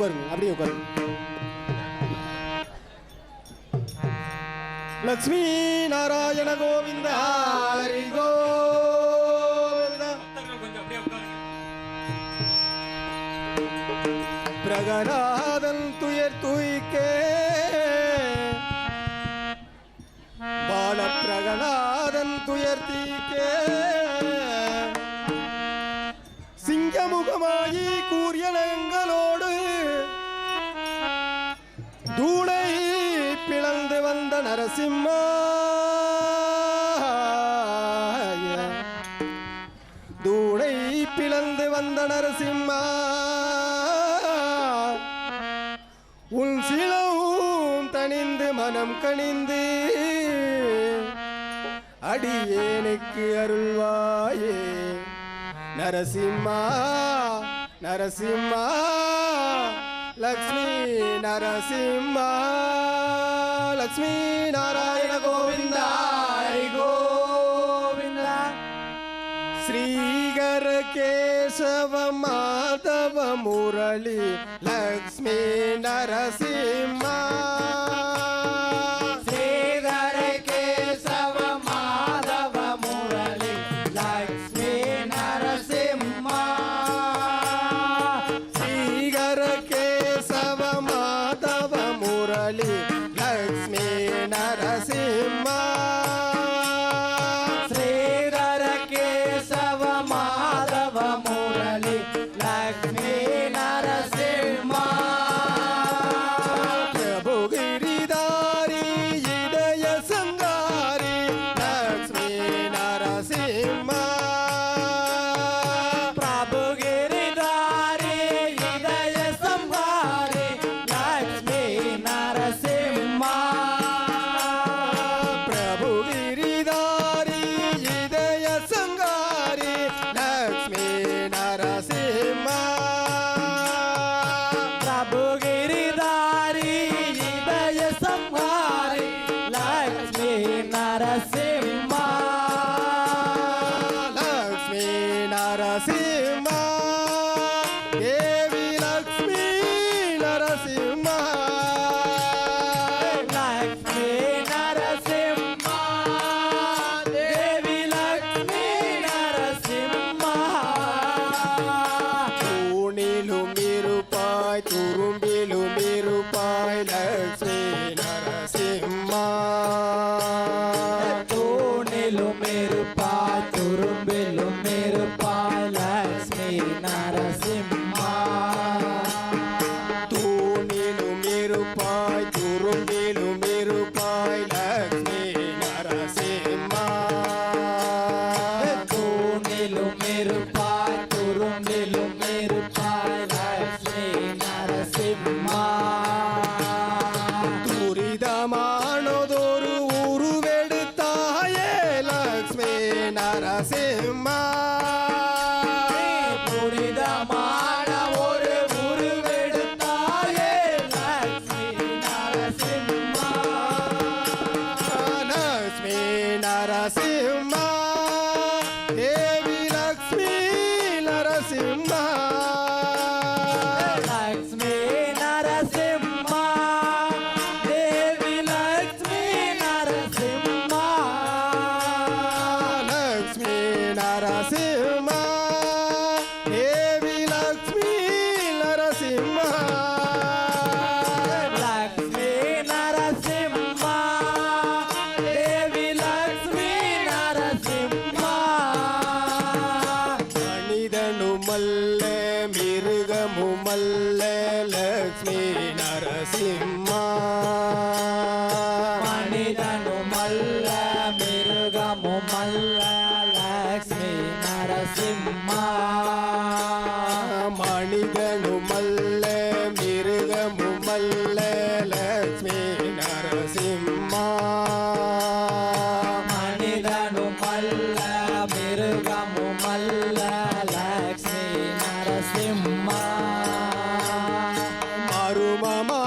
உட்காருங்க அப்படியே உட்காருங்க. லட்சுமி நாராயண கோவிந்த ஹரி கோவிந்த. பிரகநாதன் துயர் தூய்க்கே. பால பிரகநாதன் துயர் தீக்கே. சிங்கமுகமாயி கூறியனங்களோடு தூளை பிளந்து வந்த நரசிம்மா. தூளை பிளந்து வந்த நரசிம்மா. உன் சிலவும் தனிந்து மனம் கணிந்து அடியேனுக்கு அருள்வாயே. நரசிம்மா நரசிம்மா. లక్ష్మీ నరసింహ లక్ష్మీ నారాయణ గోవింద గోవింద శ్రీగర కేశవ మాధవ మురళి లక్ష్మీ నరసింహ మురళి లక్ష్మీ నరసింహ 妈妈 నరసింహ మనిదను మల్ల మిరుగము మల్ల లక్ష్మి నరసింహ మనిదను మల్ల మిరుగము మల్ల లక్ష్మి నరసింహ మనిదను మల్ల మిరుగము మల్ల లక్ష్మి నరసింహ மருமமா